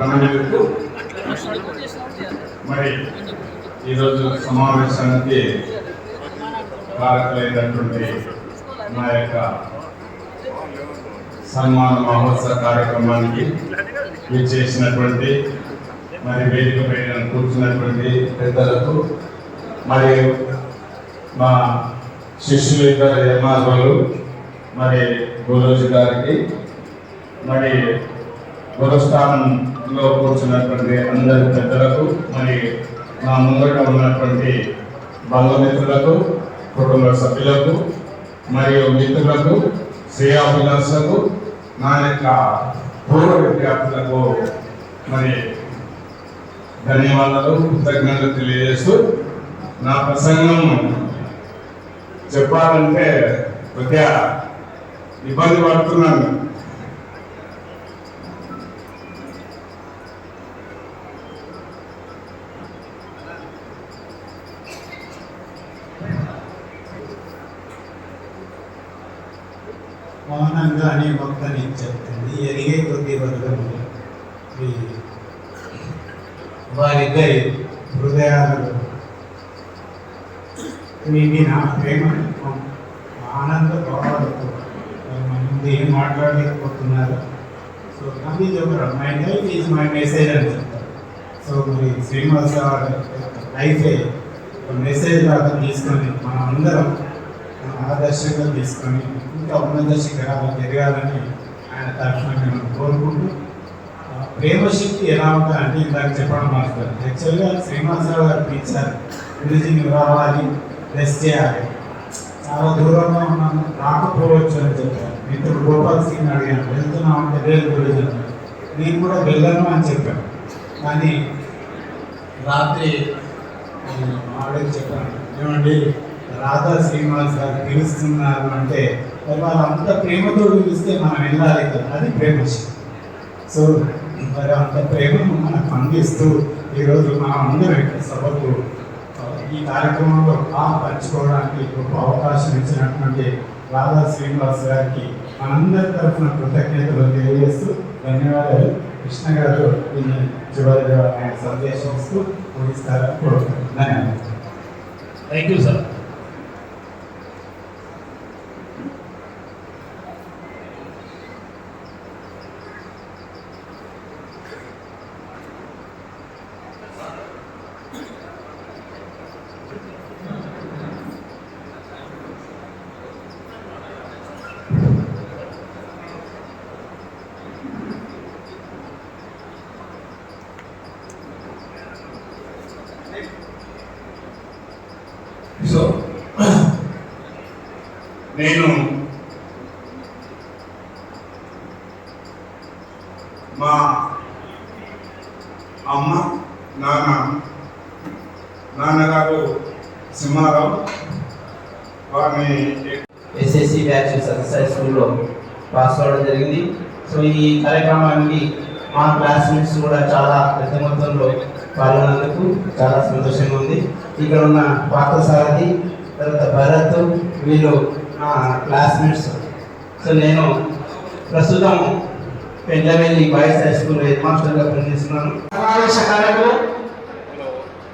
ప్రణాళికకు మరి ఈరోజు సమావేశానికి కారకులైనటువంటి మా యొక్క సన్మాన మహోత్సవ కార్యక్రమానికి మీరు చేసినటువంటి మరి వేదిక పైన కూర్చున్నటువంటి పెద్దలకు మరియు మా శిష్యులు ఇద్దరు యమాలు మరి గురోజు గారికి మరి గురుస్థానంలో కూర్చున్నటువంటి అందరి పెద్దలకు మరి నా ముందట ఉన్నటువంటి బంధుమిత్రులకు కుటుంబ సభ్యులకు మరియు మిత్రులకు శ్రేయాభిలాషులకు నా యొక్క పూర్వ విద్యార్థులకు మరి ధన్యవాదాలు కృతజ్ఞతలు తెలియజేస్తూ నా ప్రసంగం చెప్పాలంటే కొద్దిగా ఇబ్బంది పడుతున్నాను. మౌనంగానే మొక్కని చెప్తుంది. ఎరిగే కొద్ది వర్గము ఈ వారిద్దరి హృదయాలు నా ప్రేమ ఆనంద భావాలతో ముందు ఏం మాట్లాడలేకపోతున్నారు. సో అది ఒక my life is my message అని చెప్తారు. సో మరి శ్రీనివాస లైఫే ఒక మెసేజ్ లాగా తీసుకొని మనం అందరం ఆదర్శంగా తీసుకొని ఇంకా ఉన్నత శిఖరాలకు ఎదగాలని ఆయన తరఫున మేము కోరుకుంటూ ప్రేమశక్తి ఎలా ఉంటుందంటే ఇందాక చెప్పడం మాట్లాడు యాక్చువల్గా శ్రీనివాసరావు గారు పిలిచారు గురుజీ నువ్వు రావాలి రెస్ట్ చేయాలి. చాలా దూరంగా ఉన్నాను రాకపోవచ్చు అని చెప్పారు. మిత్రుడు గోపాల్ సింగ్ అడిగాను వెళ్తున్నాం అంటే వేరే గురుజీ నేను కూడా వెళ్ళను అని చెప్పాను. కానీ రాత్రి ఆవిడకి చెప్పాను ఏమండి రాధా శ్రీనివాస్ గారు పిలుస్తున్నారు అంటే మరి వాళ్ళు అంత ప్రేమతో పిలిస్తే మనం వెళ్ళాలి కదా? అది ప్రేమ సో మరి అంత ప్రేమను మనకు అందిస్తూ ఈరోజు మనం అందరం ఇక్కడ సభకు ఈ కార్యక్రమంలో ఆ పంచుకోవడానికి గొప్ప అవకాశం ఇచ్చినటువంటి రాధా శ్రీనివాస్ గారికి మనందరి తరఫున కృతజ్ఞతలు తెలియజేస్తూ ధన్యవాదాలు. కృష్ణ గారు దీన్ని చివరిగా ఆయన సందేశం ఇస్తూ ముగిస్తారని కోరుతున్నాను ధన్యవాదాలు థ్యాంక్ యూ సార్ సో నేను మా అమ్మ నాన్న నాన్నగారు సింహారావు వారిని ఎస్ఎస్సి బ్యాచ్ సత్యసాయి స్కూల్లో పాస్ అవ్వడం జరిగింది. సో ఈ కార్యక్రమానికి మా క్లాస్మేట్స్ కూడా చాలా పెద్ద మొత్తంలో పాల్గొన్నందుకు చాలా సంతోషంగా ఉంది. ఇక్కడ ఉన్న పార్థసారథి తర్వాత భరత్ వీళ్ళు నా క్లాస్మేట్స్ సో నేను ప్రస్తుతం Pendavelli boys high school head మాస్టర్గా పనిచేస్తున్నాను. సమావేశ కార్యక్రమం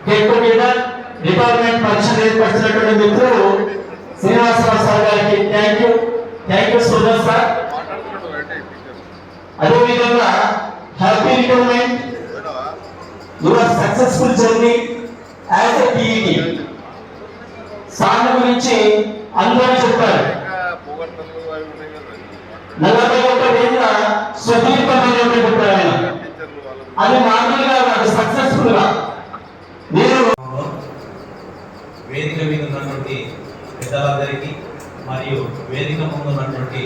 గెట్ డిపార్ట్మెంట్ పరిషత్ ఏర్పరిచినటువంటి మిత్రులు శ్రీనివాసరావు సార్ గారికి thank you thank you so much sir. అదేవిధంగా happy retirement your successful journey as a TET sir గురించి అందరూ చెప్పారు. నలభై ఒక్క సుదీర్ఘమైనటువంటి ప్రయాణం అది మామూలుగా కాదు సక్సెస్ఫుల్గా నేను వేదిక మీద ఉన్నటువంటి పెద్దలందరికీ మరియు వేదిక ముందు ఉన్నటువంటి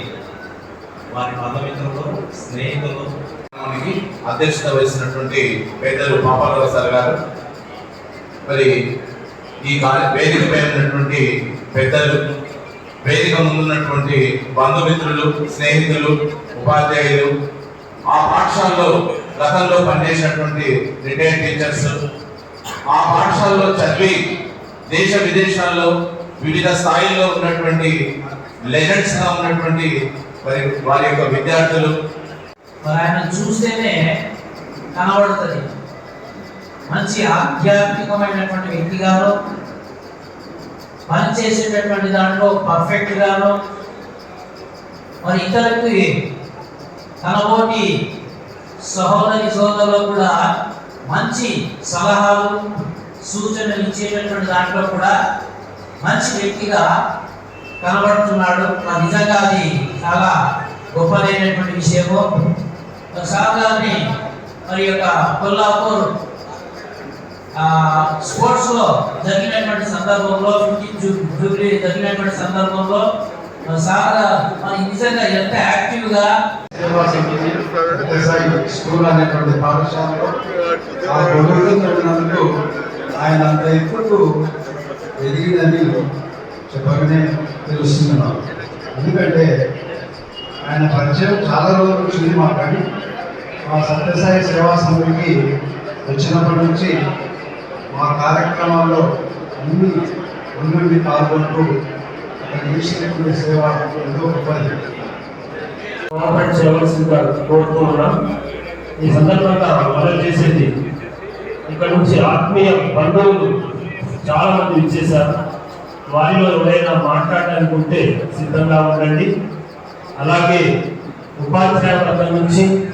వారి బంధుమిత్రులు స్నేహితులు అధ్యక్షత వహిస్తున్నటువంటి పెద్దలు పాపారావు సార్ గారు. మరి ఈ వేదికపై ఉన్నటువంటి పెద్దలు వేదిక ముందున్నటువంటి బంధుమిత్రులు స్నేహితులు ఉపాధ్యాయులు ఆ పాఠశాలలో గతంలో పనిచేసినటువంటి రిటైర్డ్ టీచర్స్ ఆ పాఠశాలలో చదివి దేశ విదేశాల్లో వివిధ స్థాయిల్లో ఉన్నటువంటి లెజెండ్స్గా ఉన్నటువంటి మరి వారి యొక్క విద్యార్థులు. మరి ఆయన చూస్తేనే కనబడుతుంది. మంచి ఆధ్యాత్మికమైనటువంటి వ్యక్తిగాను పని చేసేటటువంటి దాంట్లో పర్ఫెక్ట్ గాను మరి ఇతరులకి తనబోటి సహోదరి సోదరులకు కూడా మంచి సలహాలు సూచనలు ఇచ్చేటటువంటి దాంట్లో కూడా మంచి వ్యక్తిగా కనబడుతున్నాడు. మరి నిజంగా అది చాలా గొప్పదైనటువంటి విషయము. సాధారణ మరి యొక్క కొల్లాపూర్ స్పోర్ట్స్లో జరిగినటువంటి సందర్భంలో ఫిఫ్టీన్ జూబ్లీ జరిగినటువంటి సందర్భంలో సార్ నిజంగా ఎంత యాక్టివ్గా స్కూల్ అనేటువంటి పాఠశాలలో ఆ గొడవలు ఆయన అంత ఎప్పుడు ఎదిగిందని చెప్పగానే తెలుస్తుంది నాకు. ఎందుకంటే ఆయన పరిచయం చాలా రోజుల నుంచి మాట్లాడి మా సత్యసాయి సేవా సమితికి వచ్చినప్పటి నుంచి మా కార్యక్రమాల్లో అన్ని ఉండి పాల్గొంటూ ఆయన చేసినటువంటి సేవ ఎంతో గొప్పది చేయవలసిందిగా ఈ సందర్భంగా మనం చేసేది ఇక్కడ నుంచి ఆత్మీయ బంధువులు చాలా మంది ఇచ్చేశారు. వారిలో ఎవరైనా మాట్లాడడానికి ఉంటే సిద్ధంగా ఉండండి. అలాగే ఉపాధ్యాయ పథకం నుంచి